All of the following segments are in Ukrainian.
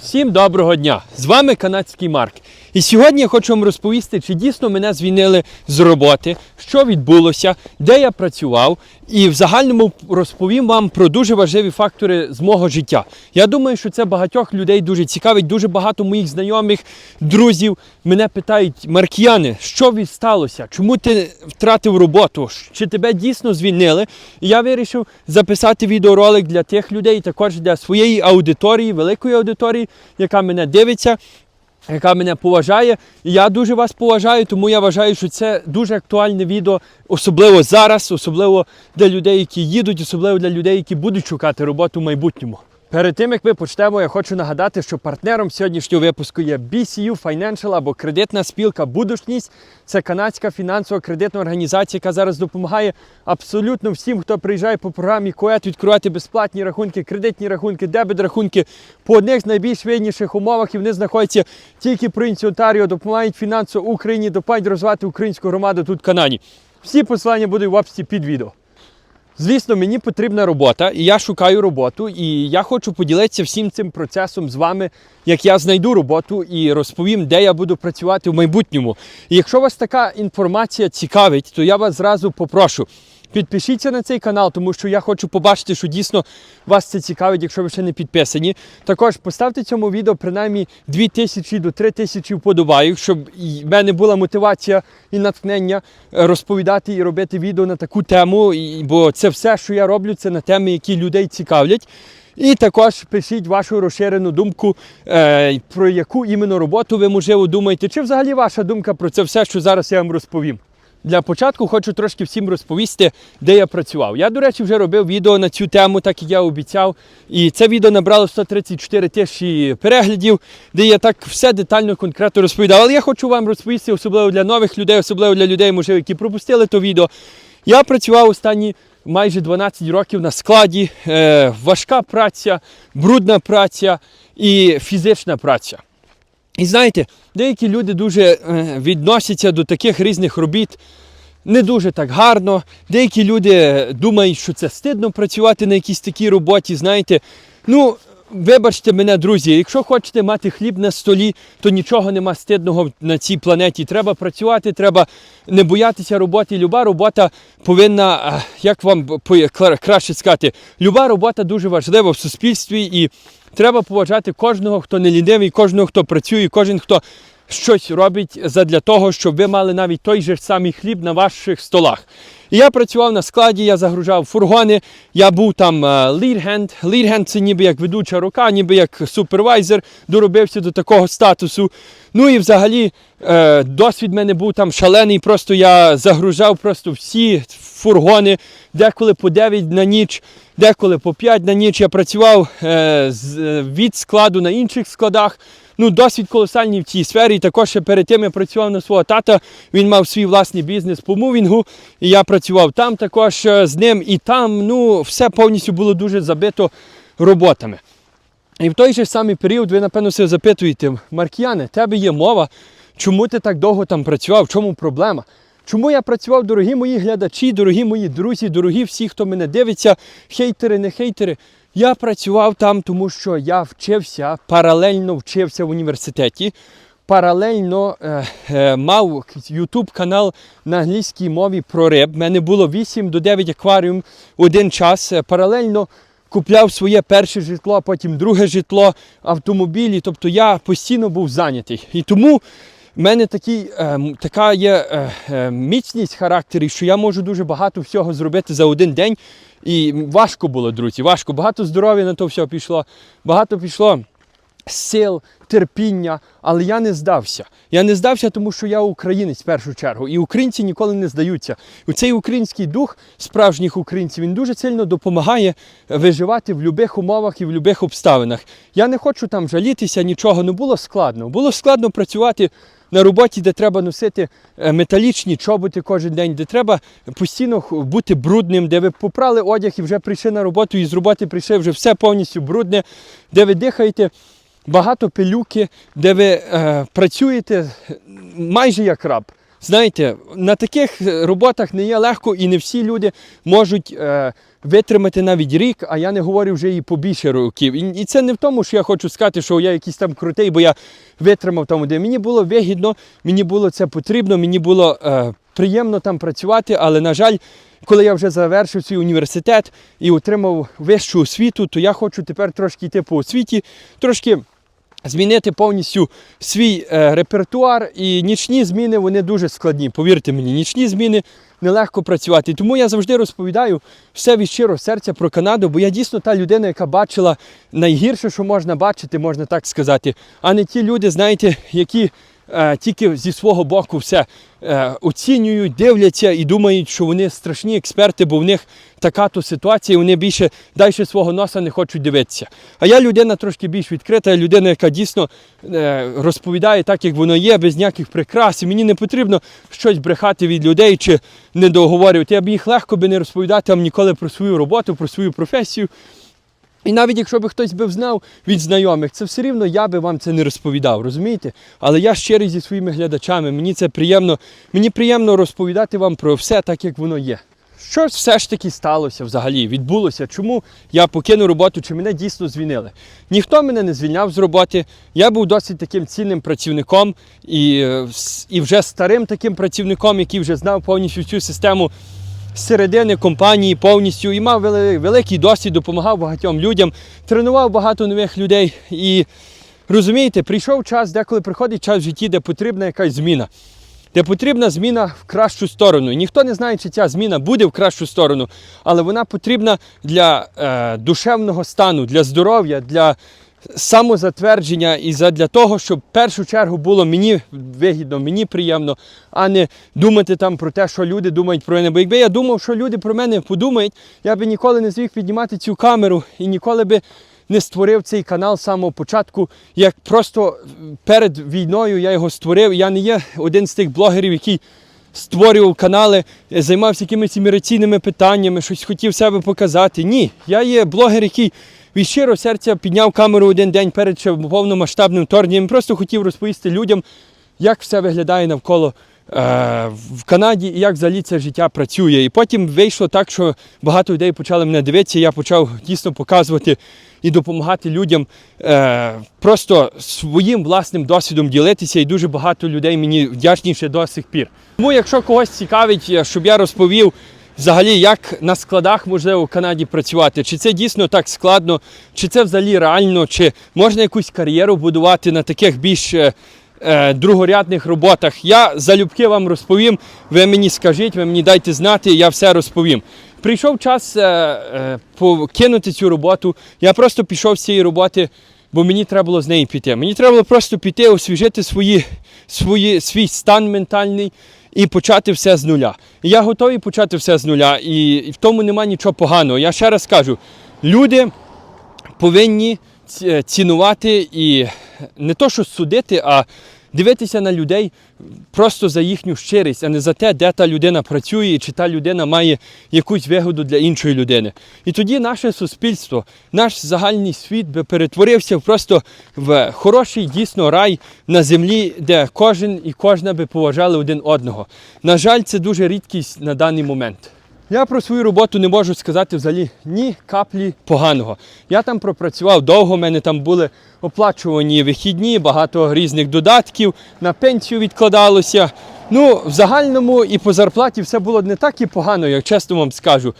Всім доброго дня! З вами канадський Марк. І сьогодні я хочу вам розповісти, чи дійсно мене звільнили з роботи, що відбулося, де я працював, і в загальному розповім вам про дуже важливі фактори з мого життя. Я думаю, що це багатьох людей дуже цікавить. Дуже багато моїх знайомих, друзів мене питають: Маркіяни, що від сталося? Чому ти втратив роботу? Чи тебе дійсно звільнили? І я вирішив записати відеоролик для тих людей, також для своєї аудиторії, великої аудиторії, яка мене дивиться. Яка мене поважає, і я дуже вас поважаю, тому я вважаю, що це дуже актуальне відео, особливо зараз, особливо для людей, які їдуть, особливо для людей, які будуть шукати роботу в майбутньому. Перед тим як ми почнемо, я хочу нагадати, що партнером сьогоднішнього випуску є BCU Financial або кредитна спілка Будучність. Це канадська фінансова кредитна організація, яка зараз допомагає абсолютно всім, хто приїжджає по програмі КОЕТ відкривати безплатні рахунки, кредитні рахунки, дебет рахунки по одних з найбільш вигідніших умовах. І вони знаходяться тільки в провінції Онтаріо, допомагають фінансово Україні, допомагають розвивати українську громаду тут в Канаді. Всі посилання будуть в описі під відео. Звісно, мені потрібна робота, і я шукаю роботу, і я хочу поділитися всім цим процесом з вами, як я знайду роботу і розповім, де я буду працювати в майбутньому. І якщо вас така інформація цікавить, то я вас зразу попрошу. Підпишіться на цей канал, тому що я хочу побачити, що дійсно вас це цікавить, якщо ви ще не підписані. Також поставте цьому відео принаймні 2000 до 3000 вподобайок, щоб в мене була мотивація і натхнення е, розповідати і робити відео на таку тему. Бо це все, що я роблю, це на теми, які людей цікавлять. І також пишіть вашу розширену думку, е, про яку іменно роботу ви можливо думаєте, чи взагалі ваша думка про це все, що зараз я вам розповім. Для початку хочу трошки всім розповісти, де я працював. Я, до речі, вже робив відео на цю тему, так як я обіцяв. І це відео набрало 134 тисячі переглядів, де я так все детально, конкретно розповідав. Але я хочу вам розповісти, особливо для нових людей, особливо для людей, можливо, які пропустили то відео. Я працював останні майже 12 років на складі. Е, важка праця, брудна праця і фізична праця. І знаєте, деякі люди дуже е, відносяться до таких різних робіт не дуже так гарно. Деякі люди думають, що це стидно працювати на якійсь такій роботі. Знаєте, ну. Вибачте мене, друзі, якщо хочете мати хліб на столі, то нічого нема стидного на цій планеті. Треба працювати, треба не боятися роботи. Люба робота повинна, як вам краще сказати, люба робота дуже важлива в суспільстві і треба поважати кожного, хто не лінивий, кожного, хто працює, кожен, хто щось робить задля того, щоб ви мали навіть той же самий хліб на ваших столах. І я працював на складі, я загружав фургони, я був там лідхенд. Лідхенд це ніби як ведуча рука, ніби як супервайзер, доробився до такого статусу. Ну і взагалі е, досвід в мене був там шалений. Просто я загружав просто всі фургони, деколи по 9 на ніч, деколи по 5 на ніч. Я працював е, від складу на інших складах. Ну, досвід колосальний в цій сфері. І також ще перед тим я працював на свого тата. Він мав свій власний бізнес по мувінгу. І я працював там також е, з ним. І там ну, все повністю було дуже забито роботами. І в той же самий період ви, напевно, себе запитуєте, Маркіяне, тебе є мова, чому ти так довго там працював, в чому проблема? Чому я працював, дорогі мої глядачі, дорогі мої друзі, дорогі всі, хто мене дивиться, хейтери, не хейтери. Я працював там, тому що я вчився, паралельно вчився в університеті, паралельно е, е, мав YouTube канал на англійській мові про риб. У мене було 8 до 9 акваріум один час. Е, Паралельно купляв своє перше житло, потім друге житло, автомобілі. Тобто я постійно був зайнятий. І тому в мене такий, е, така є е, е, міцність характеру, що я можу дуже багато всього зробити за один день. І важко було, друзі, важко. Багато здоров'я на то все пішло. Багато пішло сил, терпіння, але я не здався. Я не здався, тому що я українець в першу чергу. І українці ніколи не здаються. І цей український дух справжніх українців він дуже сильно допомагає виживати в будь-яких умовах і в будь-яких обставинах. Я не хочу там жалітися, нічого. Ну було складно. Було складно працювати. На роботі, де треба носити е, металічні чоботи кожен день, де треба постійно бути брудним, де ви попрали одяг і вже прийшли на роботу, і з роботи прийшли вже все повністю брудне, де ви дихаєте багато пилюки, де ви е, працюєте майже як раб. Знаєте, на таких е, роботах не є легко і не всі люди можуть е, витримати навіть рік, а я не говорю вже і побільше років. І, це не в тому, що я хочу сказати, що я якийсь там крутий, бо я витримав там один. Мені було вигідно, мені було це потрібно, мені було е, приємно там працювати, але, на жаль, коли я вже завершив свій університет і отримав вищу освіту, то я хочу тепер трошки йти по освіті, трошки змінити повністю свій е, репертуар. І нічні зміни вони дуже складні. Повірте мені, нічні зміни нелегко працювати. Тому я завжди розповідаю все від щирого серця про Канаду, бо я дійсно та людина, яка бачила найгірше, що можна бачити, можна так сказати, а не ті люди, знаєте, які. е, Тільки зі свого боку все е, оцінюють, дивляться і думають, що вони страшні експерти, бо в них така то ситуація, і вони більше далі свого носа не хочуть дивитися. А я людина трошки більш відкрита, людина, яка дійсно е, розповідає так, як воно є, без ніяких прикрас. І мені не потрібно щось брехати від людей чи не договорювати. Я б їх легко би не розповідати вам ніколи про свою роботу, про свою професію. І навіть якщо б хтось би знав від знайомих, це все рівно я би вам це не розповідав, розумієте? Але я щирий зі своїми глядачами, мені це приємно, мені приємно розповідати вам про все так, як воно є. Що все ж таки сталося взагалі, відбулося? Чому я покинув роботу, чи мене дійсно звільнили? Ніхто мене не звільняв з роботи. Я був досить таким цінним працівником і, е, і вже старим таким працівником, який вже знав повністю цю систему середини компанії повністю і мав великий досвід, допомагав багатьом людям, тренував багато нових людей. І розумієте, прийшов час, деколи приходить час в житті, де потрібна якась зміна. Де потрібна зміна в кращу сторону. І ніхто не знає, чи ця зміна буде в кращу сторону, але вона потрібна для е, душевного стану, для здоров'я, для самозатвердження і для того, щоб в першу чергу було мені вигідно, мені приємно, а не думати там про те, що люди думають про мене. Бо якби я думав, що люди про мене подумають, я би ніколи не зміг піднімати цю камеру і ніколи би не створив цей канал з самого початку. Як просто перед війною я його створив. Я не є один з тих блогерів, який створював канали, займався якимись імміграційними питаннями, щось хотів себе показати. Ні, я є блогер, який від щирого серця підняв камеру один день перед повномасштабним вторгненням. Просто хотів розповісти людям, як все виглядає навколо. Е, В Канаді і як взагалі це життя працює. І потім вийшло так, що багато людей почали мене дивитися. Я почав дійсно показувати і допомагати людям е, просто своїм власним досвідом ділитися. І дуже багато людей мені вдячні ще до сих пір. Тому, якщо когось цікавить, е, щоб я розповів взагалі, як на складах можливо в Канаді працювати, чи це дійсно так складно, чи це взагалі реально, чи можна якусь кар'єру будувати на таких більш. Е, другорядних роботах. Я залюбки вам розповім. Ви мені скажіть, ви мені дайте знати, я все розповім. Прийшов час е, е, покинути цю роботу. Я просто пішов з цієї роботи, бо мені треба було з неї піти. Мені треба було просто піти, освіжити свої, свої, свій стан ментальний і почати все з нуля. Я готовий почати все з нуля, і, в тому немає нічого поганого. Я ще раз кажу: люди повинні цінувати і не то, що судити, а дивитися на людей просто за їхню щирість, а не за те, де та людина працює, і чи та людина має якусь вигоду для іншої людини. І тоді наше суспільство, наш загальний світ би перетворився просто в хороший дійсно рай на землі, де кожен і кожна би поважали один одного. На жаль, це дуже рідкість на даний момент. Я про свою роботу не можу сказати взагалі ні каплі поганого. Я там пропрацював довго, в мене там були оплачувані вихідні, багато різних додатків, на пенсію відкладалося. Ну, в загальному і по зарплаті все було не так і погано, як чесно вам скажу.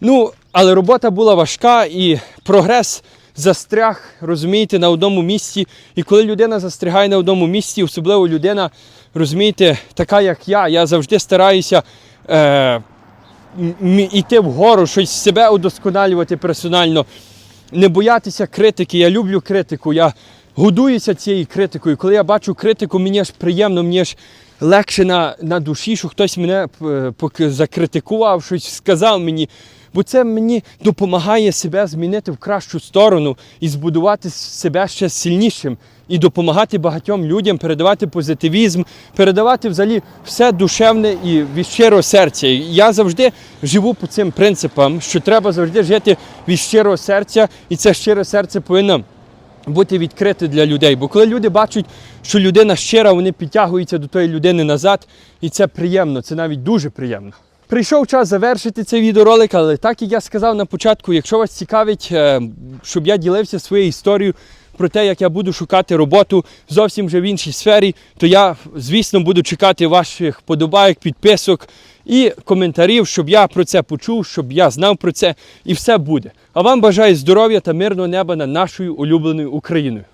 Ну, але робота була важка і прогрес застряг, розумієте, на одному місці. І коли людина застрягає на одному місці, особливо людина, розумієте, така як я, я завжди стараюся. Е, йти вгору, щось себе удосконалювати персонально, не боятися критики. Я люблю критику, я годуюся цією критикою. Коли я бачу критику, мені аж приємно, мені аж легше на, на душі, що хтось мене е, закритикував, щось сказав мені. Бо це мені допомагає себе змінити в кращу сторону і збудувати себе ще сильнішим, і допомагати багатьом людям, передавати позитивізм, передавати взагалі все душевне і від щирого серця. Я завжди живу по цим принципам, що треба завжди жити від щирого серця, і це щире серце повинно бути відкрите для людей. Бо коли люди бачать, що людина щира, вони підтягуються до тої людини назад, і це приємно, це навіть дуже приємно. Прийшов час завершити цей відеоролик, але так як я сказав на початку, якщо вас цікавить, е, щоб я ділився своєю історією про те, як я буду шукати роботу зовсім вже в іншій сфері, то я, звісно, буду чекати ваших подобайок, підписок і коментарів, щоб я про це почув, щоб я знав про це, і все буде. А вам бажаю здоров'я та мирного неба над нашою улюбленою Україною.